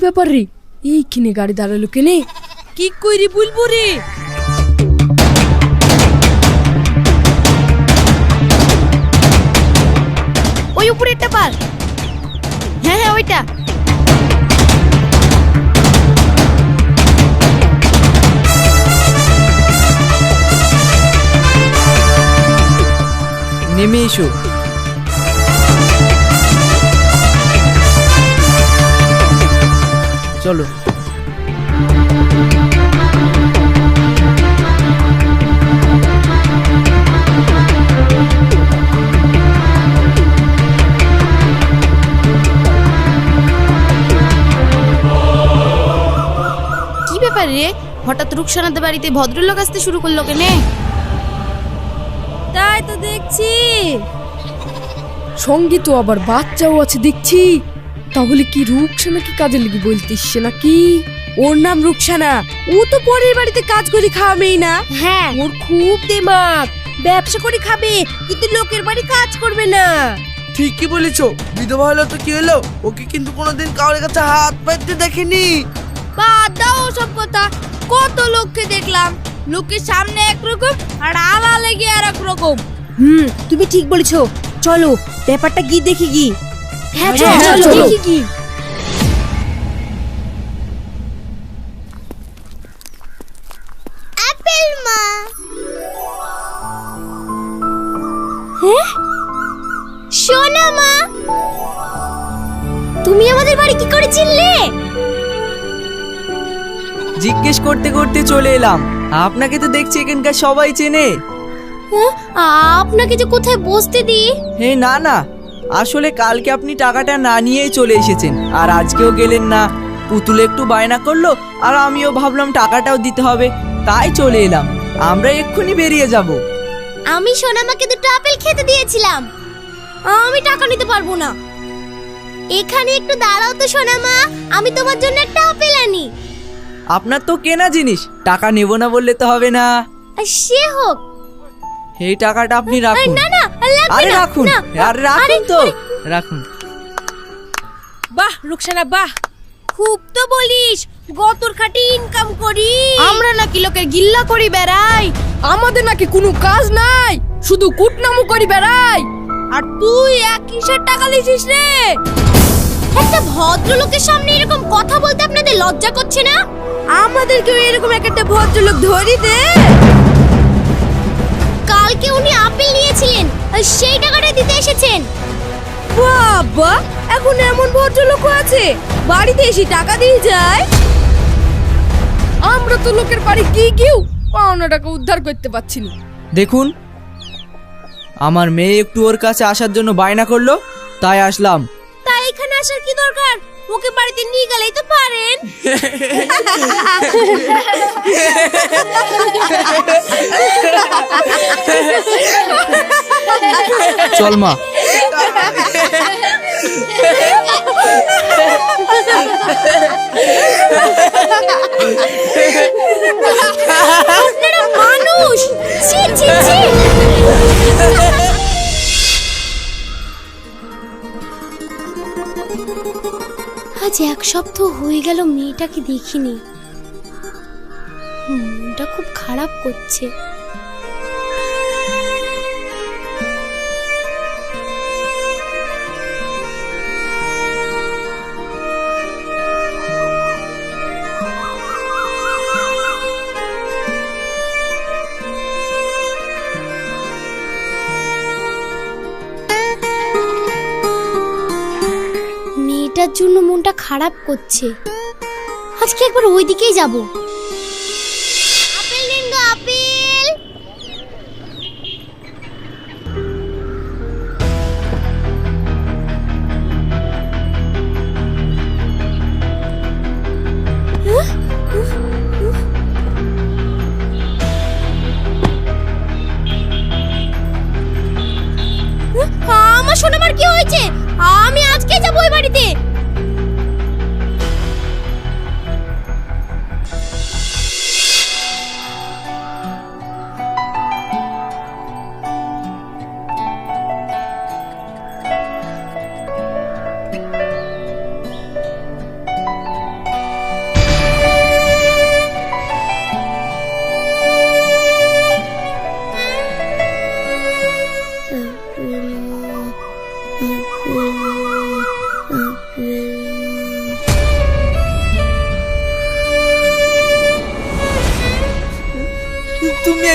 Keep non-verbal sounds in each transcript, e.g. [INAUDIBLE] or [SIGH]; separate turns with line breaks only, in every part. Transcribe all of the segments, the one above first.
ব্যাপার? রে এইখানে গাড়ি দাঁড়াল কেনে?
কি কইরি বলব রে?
ওই উপরেরটা পার। হ্যাঁ হ্যাঁ ওইটা।
নেমে এসো। চলো।
কি ব্যাপার রে? হঠাৎ রুকসানাদের বাড়িতে ভদ্রলোক আসতে শুরু করল কেনে?
তাই তো দেখছি।
সঙ্গে তো আবার বাচ্চাও আছে দেখছি। তাহলে কি রুকসে নাকি কাজে লেগে বলতিস নাকি?
ওর নাম রুকসানা ও তো পরের বাড়িতে কাজ করে খাওয়াবেই না।
হ্যাঁ।
ওর খুব দিমাগ। ব্যবসা করে খাবে কিন্তু লোকের বাড়ি কাজ করবে না।
ঠিকই বলেছ। বিধবা হলো তো কি হলো? ওকে কিন্তু কোনোদিন কারোর কাছে হাত পাইতে দেখেনি।
বাদ দাও সব কথা। কত লোককে দেখলাম। লোকের সামনে একরকম আর আড়ালে গিয়ে আর এক রকম। হুম তুমি ঠিক বলেছ। চলো ব্যাপারটা কি দেখি কি
হ্যাঁ
চলো,
চলো
চলো।
দেখি
আপেল মা। সোনা মা। তুমি আমাদের বাড়ি কি করে চিনলে?
জিজ্ঞেস করতে করতে চলে এলাম। আপনাকে তো দেখছি এখানকার সবাই চেনে।
আপনাকে যে কোথায় বসতে দিই?
হে না না আসলে কালকে আপনি টাকাটা না নিয়েই চলে এসেছেন আর আজকেও গেলেন না। পুতুল একটু বায়না করল আর আমিও ভাবলাম টাকাটাও দিতে হবে তাই চলে এলাম। আমরা এক্ষুনি বেরিয়ে যাব।
আমি সোনামাকে দুটো আপেল খেতে দিয়েছিলাম। আমি টাকা নিতে পারব না। এখানে একটু দাঁড়াও তো সোনামা। আমি তোমার জন্য একটা আপেল আনি।
আপনার তো কেনা জিনিস টাকা নেব না বললে তো হবে না।
সে হোক।
এই টাকাটা আপনি রাখুন।
না না
আরে রাখুন আরে রাখুন তো। রাখুন।
বাহ রুকসানা বাহ। খুব তো বলিস গতর খাটি ইনকাম করি।
আমরা নাকি লোকের গিল্লা করি বেড়াই
আমাদের নাকি কোনো কাজ নাই শুধু কুটনামু করি বেড়াই।
আর তুই এক কিসের টাকা লিছিস রে।
একটা ভদ্রলোকের সামনে এরকম কথা বলতে আপনাদের লজ্জা করছে না?
আমাদেরকেও এরকম এক একটা ভদ্রলোক ধরি দে
কালকে উনি আপেল নিয়েছিলেন। আর সেই টাকাটা দিতে এসেছেন।
বাবা এখন এমন ভদ্রলোক আছে। বাড়িতে এসে টাকা দিয়ে যায়।
আমরা তো লোকের বাড়ি গিয়ে গিয়েও পাওনা টাকা উদ্ধার করতে পারছি না।
দেখুন আমার মেয়ে একটু ওর কাছে আসার জন্য বায়না করল তাই আসলাম।
তাই এখানে আসার কি দরকার? ওকে বাড়িতে নিয়ে গেলেই তো পারেন। [LAUGHS]
চল মা।
আজ এক সপ্তাহ হয়ে গেল মেয়েটাকে দেখিনি। মনটা খুব খারাপ করছে। মেয়েটার জন্য মনটা খারাপ করছে। আজকে একবার ওইদিকেই যাব।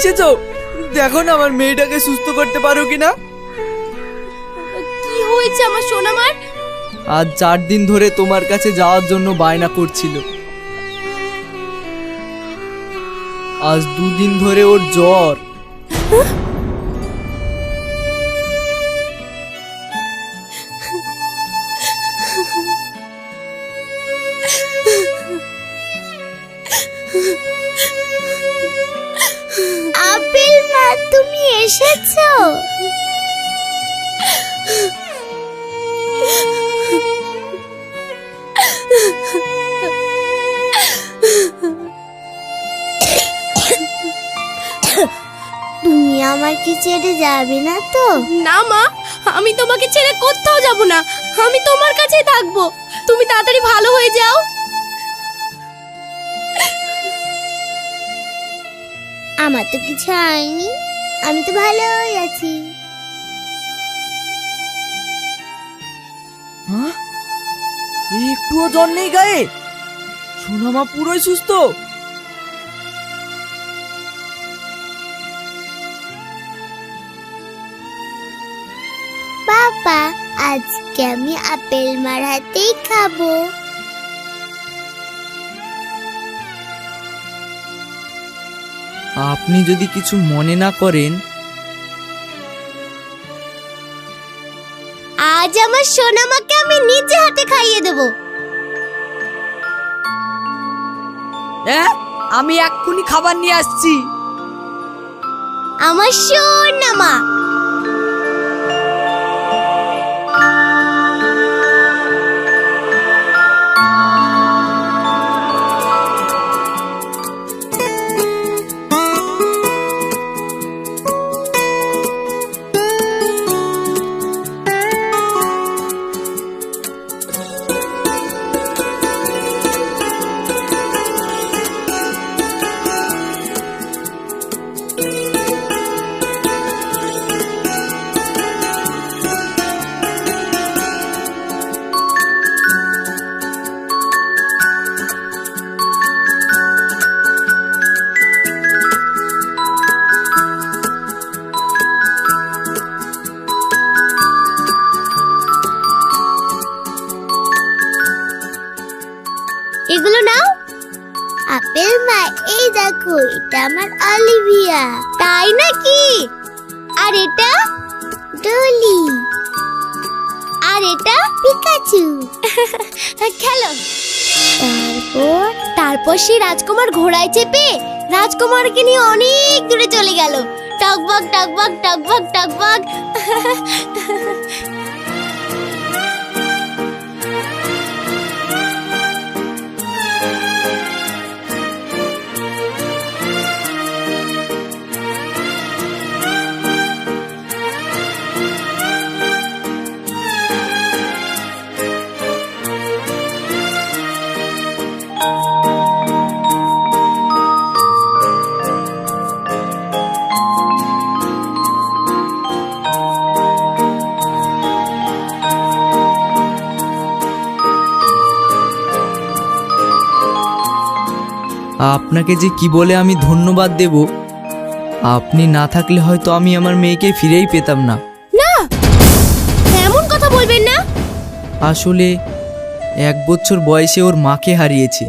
এসেছ? দেখো না আমার মেয়েটাকে সুস্থ করতে পারো কিনা।
কি হয়েছে আমার সোনামার?
আজ চার দিন ধরে তোমার কাছে যাওয়ার জন্য বায়না করছিল। আজ দুদিন ধরে ওর জ্বর। [LAUGHS]
তুমি এসেছ? তুমি আমাকে ছেড়ে যাবে না তো?
না, মা, আমি তোমাকে ছেড়ে কোথাও যাব না। আমি তোমার কাছেই থাকব। তুমি তাড়াতাড়ি ভালো হয়ে যাও।
আমার তো কিছু হয়নি। আমি তো ভালোই আছি।
হ্যাঁ একটুও জ্বর নেই গায়ে? সোনামা পুরোই সুস্থ।
বাবা আজকে আমি আপেল মার হাতেই খাব।
আপনি যদি কিছু মনে না করেন
আজ আমার সোনামাকে আমি নিজে হাতে খাইয়ে দেব।
হ্যাঁ আমি এক্ষুনি খাবার নিয়ে আসছি।
আমার সোনামা অলিভিয়া তাই নাকি? আর এটা? ডলি আর এটা পিকাচু [LAUGHS] খেলো। তারপর তারপর সেই রাজকুমার ঘোড়ায় চেপে রাজকুমারকে নিয়ে অনেক দূরে চলে গেল। টকবক টকবক টকবক টকবক। [LAUGHS]
আপনাকে যে কি বলে আমি ধন্যবাদ দেব আপনি না থাকলে হয়তো আমি আমার মেয়েকে ফিরেই পেতাম না।
এমন কথা বলবেন না!
আসলে এক বছর বয়সে ওর মাকে হারিয়েছে।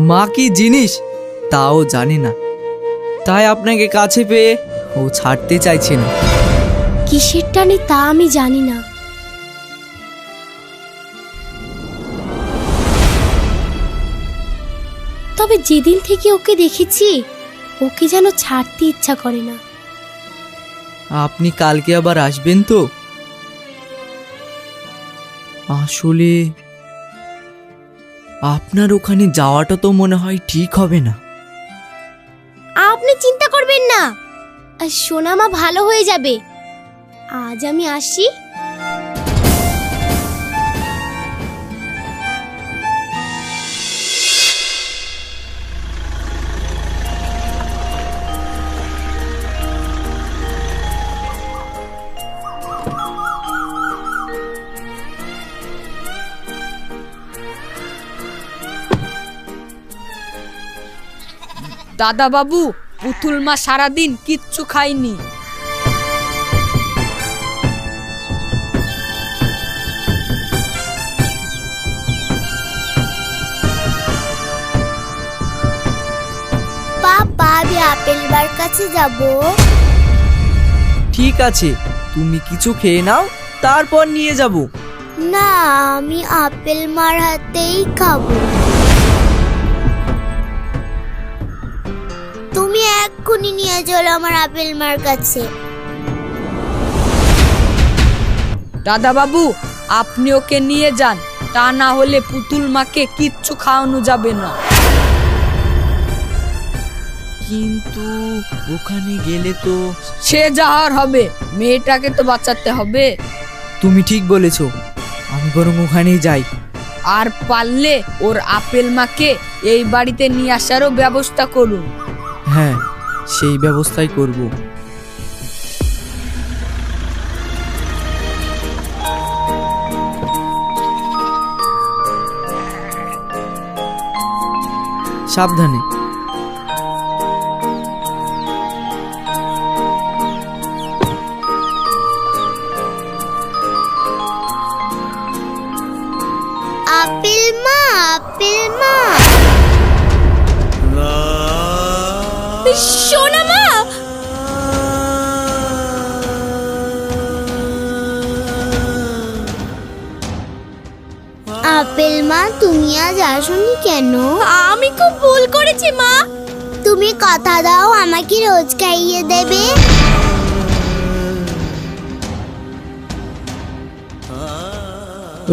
মা কি জিনিস? তাও জানে না। তাই আপনাকে কাছে পেয়ে ও ছাড়তে চাইছে না।
কিসের টানে তা আমি জানি না। তবে যেদিন থেকে ওকে দেখেছি ওকে যেন ছাড়তে ইচ্ছা করে না।
আপনি কালকে আবার আসবেন তো? আসলে আপনার ওখানে যাওয়াটা তো মনে হয় ঠিক হবে না।
আপনি চিন্তা করবেন না। আর সোনামা ভালো হয়ে যাবে। আজ আমি আসি।
দাদা বাবু পুতুল মা সারাদিন কিচ্ছু খায়নি।
পাপা আমি আপেল বার কাছে যাব।
ঠিক আছে তুমি কিছু খেয়ে নাও তারপর নিয়ে যাব।
না আমি আপেল মার হাতেই খাব। তুমি এক্ষুনি নিয়ে চলো আমার আপেল মার কাছে।
দাদা বাবু আপনি ওকে নিয়ে যান। তা না হলে পুতুল মাকে কিচ্ছু খাওয়ানো যাবে না।
কিন্তু ওখানে গেলে তো
সে যাহার হবে মেয়েটাকে তো বাঁচাতে হবে।
তুমি ঠিক বলেছ আমি বরং ওখানেই যাই।
আর পারলে ওর আপেল মাকে এই বাড়িতে নিয়ে আসারও ব্যবস্থা করুন।
সেই ব্যবস্থাই করব। সাবধানে।
সোনা মা। আপেল মা তুমি আজ আসনি কেন? আমি খুব ভুল করেছি মা। তুমি কথা দাও আমাকে রোজ খাইয়ে দেবে।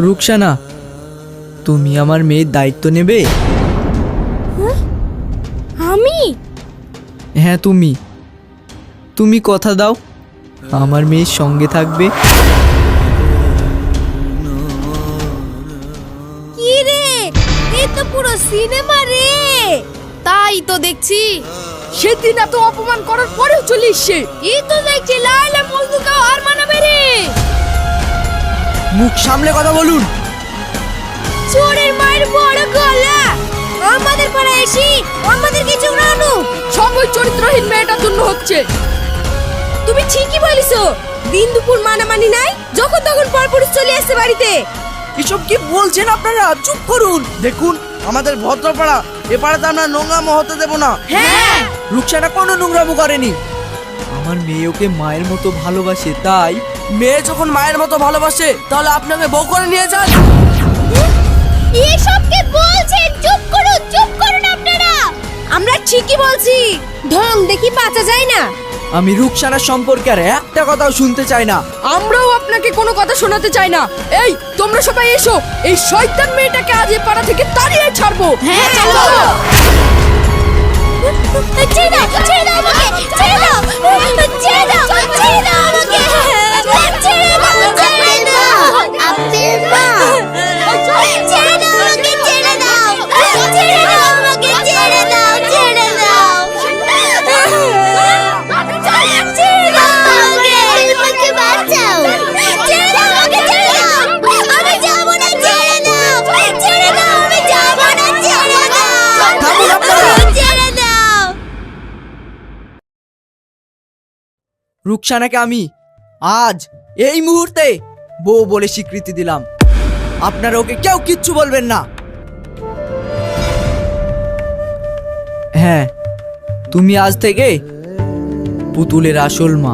রুকসানা তুমি আমার মেয়ের দায়িত্ব নেবে? হ্যাঁ তুমি। তুমি কথা দাও। আমার মেয়ের সঙ্গে থাকবে।
কি রে? এ তো পুরো সিনেমা রে।
তাই তো দেখছি।
সেদিন এত অপমান করার পরেও চলে এসছে।
এই তো দেখছি? লাইলা মজদুকা আর মানাবে রে
মুখ সামলে কথা বলুন।
চোরের মায়ের বড় গলা। আমাদের পাড়া এসি আমাদের কিছু রানু
সব ওই চরিত্রহীন মেয়েটার জন্য হচ্ছে।
তুমি ঠিকই বলিছো। দিন দুপুর মানামানি নাই যখন তখন পরপুরুষ চলে আসছে বাড়িতে।
এসব কি বলছেন আপনারা? চুপ করুন। দেখুন আমাদের ভদ্রপাড়া এ পাড়াতে আমরা নোংরামো হতে দেব না।
হ্যাঁ।
রুকসানা কোনো নোংরামো করেনি। আমার মেয়ে ওকে মায়ের মতো ভালোবাসে তাই
মেয়ে যখন মায়ের মতো ভালোবাসে তাহলে আপনাকে বউ করে নিয়ে যান।
এসব কে বলছেন। চুপ করুন চুপ করুন আপনারা। আমরা ঠিকই বলছি। ঢং দেখি বাঁচা যায় না।
আমি রুকসানার সম্পর্কে আর একটা কথাও শুনতে চাই না।
আমরাও আপনাকে কোনো কথা শোনাতে চাই না। এই তোমরা সবাই এসো। এই শয়তান মেয়েটাকে আজ এ পাড়া থেকে তাড়িয়ে ছাড়বো।
হ্যাঁ চলো ছেড়ে দাও ছেড়ে দাও আমাকে ছেড়ে দাও। ছেড়ে দাও ছেড়ে দাও আমাকে। ছেড়ে দাও ছেড়ে দাও। ছেড়ে দাও।
রুকসানাকে আমি আজ এই মুহূর্তে বউ বলে স্বীকৃতি দিলাম। আপনারা ওকে কেউ কিচ্ছু বলবেন না। হ্যাঁ তুমি আজ থেকে পুতুলের আসল মা।